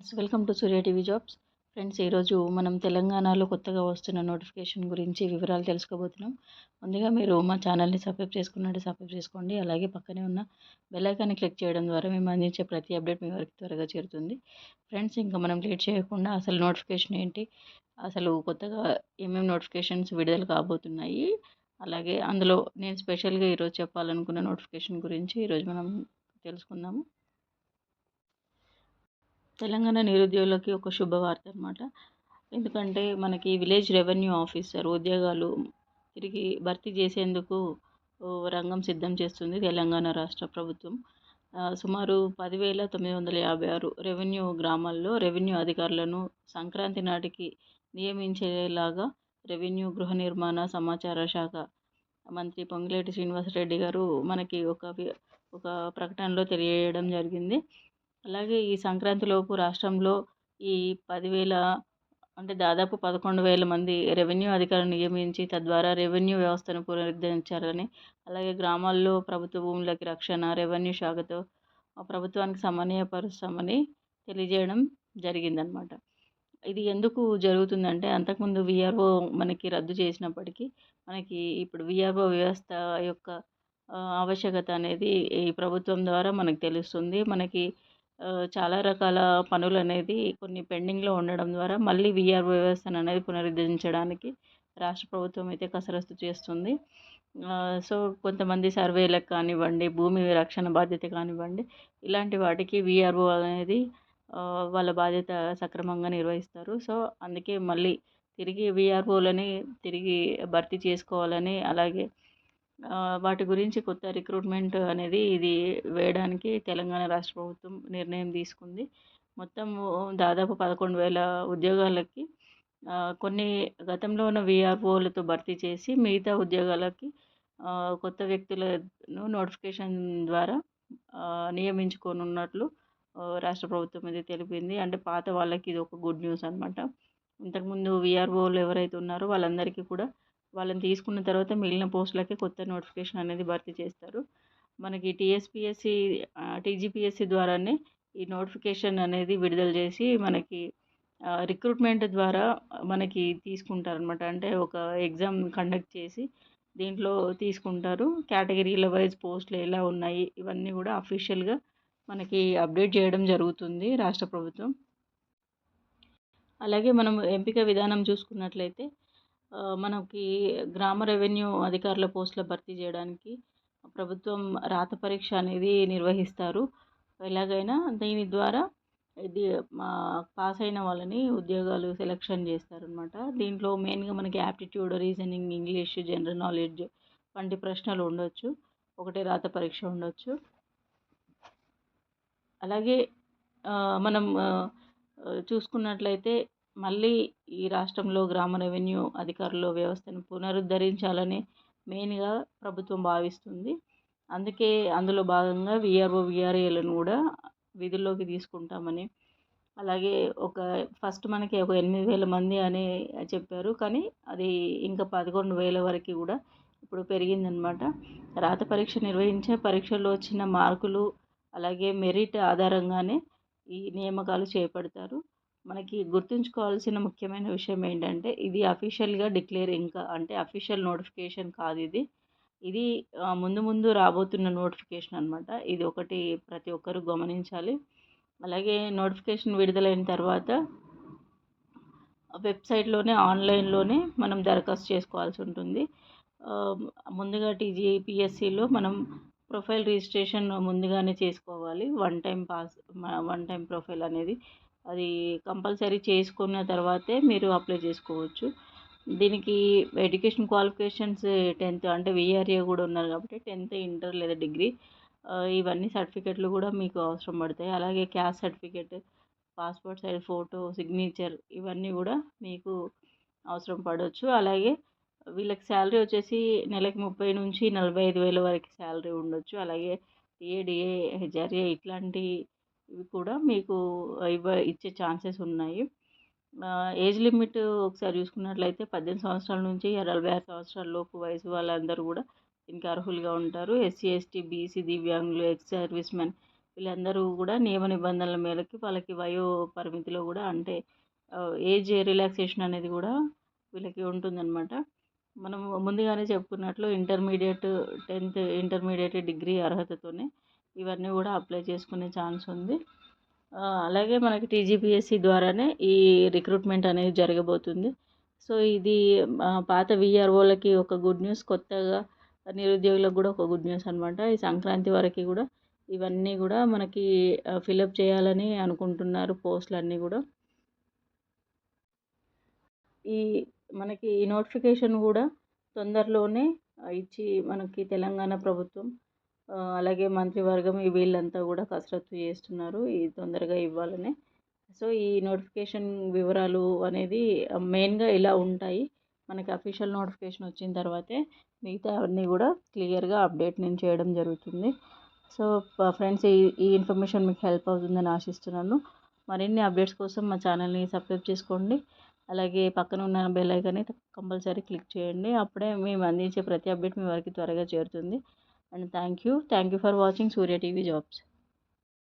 Friends welcome to Surya TV jobs friends ఈరోజు మనం తెలంగాణలో కొత్తగా వస్తున్న నోటిఫికేషన్ గురించి వివరాలు తెలుసుకోబోతున్నాం. ముందుగా మీరు మా ఛానల్ని సబ్స్క్రైబ్ చేసుకున్నట్టు సబ్స్క్రైబ్ చేసుకోండి. అలాగే పక్కనే ఉన్న బెల్లైకాన్ని క్లిక్ చేయడం ద్వారా మేము అందించే ప్రతి అప్డేట్ మీ వరకు త్వరగా చేరుతుంది. ఫ్రెండ్స్ ఇంకా మనం లేట్ చేయకుండా అసలు నోటిఫికేషన్ ఏంటి? అసలు కొత్తగా ఏమేమి నోటిఫికేషన్స్ విడుదల కాబోతున్నాయి? అలాగే అందులో నేను స్పెషల్గా ఈరోజు చెప్పాలనుకున్న నోటిఫికేషన్ గురించి ఈరోజు మనం తెలుసుకుందాము. తెలంగాణ నిరుద్యోగులకి ఒక శుభవార్త అనమాట ఎందుకంటే మనకి విలేజ్ రెవెన్యూ ఆఫీసర్ ఉద్యోగాలు తిరిగి భర్తీ చేసేందుకు రంగం సిద్ధం చేస్తుంది తెలంగాణ రాష్ట్ర ప్రభుత్వం. సుమారు పదివేల తొమ్మిది వందల యాభై ఆరు రెవెన్యూ గ్రామాల్లో రెవెన్యూ అధికారులను సంక్రాంతి నాటికి నియమించేలాగా రెవెన్యూ గృహ నిర్మాణ సమాచార శాఖ మంత్రి పొంగిలేటి శ్రీనివాసరెడ్డి గారు మనకి ఒక ఒక ప్రకటనలో తెలియజేయడం జరిగింది. అలాగే ఈ సంక్రాంతిలోపు రాష్ట్రంలో ఈ పదివేల అంటే దాదాపు పదకొండు వేల మంది రెవెన్యూ అధికారులను నియమించి తద్వారా రెవెన్యూ వ్యవస్థను పునరుద్ధరించాలని అలాగే గ్రామాల్లో ప్రభుత్వ భూములకి రక్షణ రెవెన్యూ శాఖతో ప్రభుత్వానికి సమన్వయపరుస్తామని తెలియజేయడం జరిగిందనమాట. ఇది ఎందుకు జరుగుతుందంటే అంతకుముందు విఆర్ఓ మనకి రద్దు చేసినప్పటికీ మనకి ఇప్పుడు విఆర్ఓ వ్యవస్థ యొక్క ఆవశ్యకత అనేది ఈ ప్రభుత్వం ద్వారా మనకు తెలుస్తుంది. మనకి చాలా రకాల పనులు అనేది కొన్ని పెండింగ్లో ఉండడం ద్వారా మళ్ళీ విఆర్ఓ వ్యవస్థను అనేది పునరుద్ధరించడానికి రాష్ట్ర ప్రభుత్వం అయితే కసరత్తు చేస్తుంది. సో కొంతమంది సర్వేలకు కానివ్వండి భూమి రక్షణ బాధ్యత కానివ్వండి ఇలాంటి వాటికి విఆర్ఓ అనేది వాళ్ళ బాధ్యత సక్రమంగా నిర్వహిస్తారు. సో అందుకే మళ్ళీ తిరిగి విఆర్ఓలని తిరిగి భర్తీ చేసుకోవాలని అలాగే వాటి గురించి కొత్త రిక్రూట్మెంట్ అనేది ఇది వేయడానికి తెలంగాణ రాష్ట్ర ప్రభుత్వం నిర్ణయం తీసుకుంది. మొత్తం దాదాపు పదకొండు వేల ఉద్యోగాలకి కొన్ని గతంలో ఉన్న విఆర్ఓలతో భర్తీ చేసి మిగతా ఉద్యోగాలకి కొత్త వ్యక్తులను నోటిఫికేషన్ ద్వారా నియమించుకోనున్నట్లు రాష్ట్ర ప్రభుత్వం ఇది తెలిపింది. అంటే పాత వాళ్ళకి ఇది ఒక గుడ్ న్యూస్ అనమాట ఇంతకుముందు విఆర్ఓలు ఎవరైతే ఉన్నారో వాళ్ళందరికీ కూడా వాళ్ళని తీసుకున్న తర్వాత మిగిలిన పోస్టులకి కొత్త నోటిఫికేషన్ అనేది భర్తీ చేస్తారు. మనకి టీఎస్పిఎస్సి టీజీపీఎస్సి ద్వారానే ఈ నోటిఫికేషన్ అనేది విడుదల చేసి మనకి రిక్రూట్మెంట్ ద్వారా మనకి తీసుకుంటారనమాట అంటే ఒక ఎగ్జామ్ కండక్ట్ చేసి దీంట్లో తీసుకుంటారు. కేటగిరీల వైజ్ పోస్టులు ఎలా ఉన్నాయి ఇవన్నీ కూడా అఫీషియల్గా మనకి అప్డేట్ చేయడం జరుగుతుంది రాష్ట్ర ప్రభుత్వం. అలాగే మనం ఎంపిక విధానం చూసుకున్నట్లయితే మనకి గ్రామ రెవెన్యూ అధికారుల పోస్టుల భర్తీ చేయడానికి ప్రభుత్వం రాత పరీక్ష అనేది నిర్వహిస్తారు. ఎలాగైనా దీని ద్వారా ఇది మా పాస్ అయిన వాళ్ళని ఉద్యోగాలు సెలక్షన్ చేస్తారనమాట దీంట్లో మెయిన్గా మనకి aptitude reasoning English general knowledge వంటి ప్రశ్నలు ఉండొచ్చు. ఒకటే రాత పరీక్ష ఉండొచ్చు. అలాగే మనం చూసుకున్నట్లయితే మళ్ళీ ఈ రాష్ట్రంలో గ్రామ రెవెన్యూ అధికారుల వ్యవస్థను పునరుద్ధరించాలని మెయిన్గా ప్రభుత్వం భావిస్తుంది. అందుకే అందులో భాగంగా విఆర్ఓ విఆర్ఏలను కూడా విధుల్లోకి తీసుకుంటామని అలాగే ఒక ఫస్ట్ మనకి ఒక ఎనిమిది వేల మంది అని చెప్పారు. కానీ అది ఇంకా పదకొండు వేల వరకు కూడా ఇప్పుడు పెరిగిందనమాట. రాత పరీక్ష నిర్వహించే పరీక్షల్లో వచ్చిన మార్కులు అలాగే మెరిట్ ఆధారంగానే ఈ నియామకాలు చేపడతారు. మనకి గుర్తుంచుకోవాల్సిన ముఖ్యమైన విషయం ఏంటంటే ఇది అఫీషియల్గా డిక్లేర్ ఇంకా అంటే అఫీషియల్ నోటిఫికేషన్ కాదు ఇది. ఇది ముందు ముందు రాబోతున్న నోటిఫికేషన్ అనమాట ఇది ఒకటి ప్రతి ఒక్కరు గమనించాలి. అలాగే నోటిఫికేషన్ విడుదలైన తర్వాత వెబ్సైట్లోనే ఆన్లైన్లోనే మనం దరఖాస్తు చేసుకోవాల్సి ఉంటుంది. ముందుగా టీజీపీఎస్సీలో మనం ప్రొఫైల్ రిజిస్ట్రేషన్ ముందుగానే చేసుకోవాలి. One time pass one time profile అనేది. అది కంపల్సరీ చేసుకున్న తర్వాతే మీరు అప్లై చేసుకోవచ్చు. దీనికి ఎడ్యుకేషన్ క్వాలిఫికేషన్స్ టెన్త్ అంటే విఆర్ఏ కూడా ఉన్నారు కాబట్టి టెన్త్ ఇంటర్ లేదా డిగ్రీ ఇవన్నీ సర్టిఫికెట్లు కూడా మీకు అవసరం పడతాయి. అలాగే caste certificate passport size photo signature ఇవన్నీ కూడా మీకు అవసరం పడవచ్చు. అలాగే వీళ్ళకి శాలరీ వచ్చేసి నెలకి ముప్పై నుంచి నలభై ఐదు వేల వరకు శాలరీ ఉండొచ్చు. అలాగే టీఏడిఏ హెచ్ఆర్ఏ ఇట్లాంటి ఇవి కూడా మీకు ఇవ్వ ఇచ్చే ఛాన్సెస్ ఉన్నాయి. ఏజ్ లిమిట్ ఒకసారి చూసుకున్నట్లయితే పద్దెనిమిది సంవత్సరాల నుంచి నలభై ఆరు సంవత్సరాల లోపు వయసు వాళ్ళందరూ కూడా దీనికి అర్హులుగా ఉంటారు. ఎస్సీ ఎస్టీ బీసీ దివ్యాంగులు ఎక్స్ సర్వీస్ మెన్ వీళ్ళందరూ కూడా నియమ నిబంధనల మేరకు వాళ్ళకి వయో పరిమితిలో కూడా అంటే ఏజ్ రిలాక్సేషన్ అనేది కూడా వీళ్ళకి ఉంటుందన్నమాట. మనం ముందుగానే చెప్పుకున్నట్లు ఇంటర్మీడియట్ టెన్త్ ఇంటర్మీడియట్ డిగ్రీ అర్హతతోనే ఇవన్నీ కూడా అప్లై చేసుకునే ఛాన్స్ ఉంది. అలాగే మనకి టీజీపీఎస్సీ ద్వారానే ఈ రిక్రూట్మెంట్ అనేది జరగబోతుంది. సో ఇది పాత విఆర్ఓలకి ఒక గుడ్ న్యూస్ కొత్తగా నిరుద్యోగులకు కూడా ఒక గుడ్ న్యూస్ అనమాట ఈ సంక్రాంతి వరకు కూడా ఇవన్నీ కూడా మనకి ఫిలప్ చేయాలని అనుకుంటున్నారు పోస్టులన్నీ కూడా. ఈ మనకి ఈ నోటిఫికేషన్ కూడా తొందరలోనే ఇచ్చి మనకి తెలంగాణ ప్రభుత్వం అలాగే మంత్రివర్గం వీళ్ళంతా కూడా కసరత్తు చేస్తున్నారు. ఈ తొందరగా ఇవ్వాలని. సో ఈ నోటిఫికేషన్ వివరాలు అనేది మెయిన్గా ఇలా ఉంటాయి. మనకి అఫీషియల్ నోటిఫికేషన్ వచ్చిన తర్వాతే మిగతా అన్నీ కూడా క్లియర్గా అప్డేట్ నేను చేయడం జరుగుతుంది. సో ఫ్రెండ్స్ ఈ ఈ ఇన్ఫర్మేషన్ మీకు హెల్ప్ అవుతుందని ఆశిస్తున్నాను. మరిన్ని అప్డేట్స్ కోసం మా ఛానల్ని సబ్స్క్రైబ్ చేసుకోండి. అలాగే పక్కన ఉన్న బెల్ ఐకాన్ని కంపల్సరీ క్లిక్ చేయండి. అప్పుడే మేము అందించే ప్రతి అప్డేట్ మీ వరకు త్వరగా చేరుతుంది. and thank you. Thank you for watching surya tv jobs.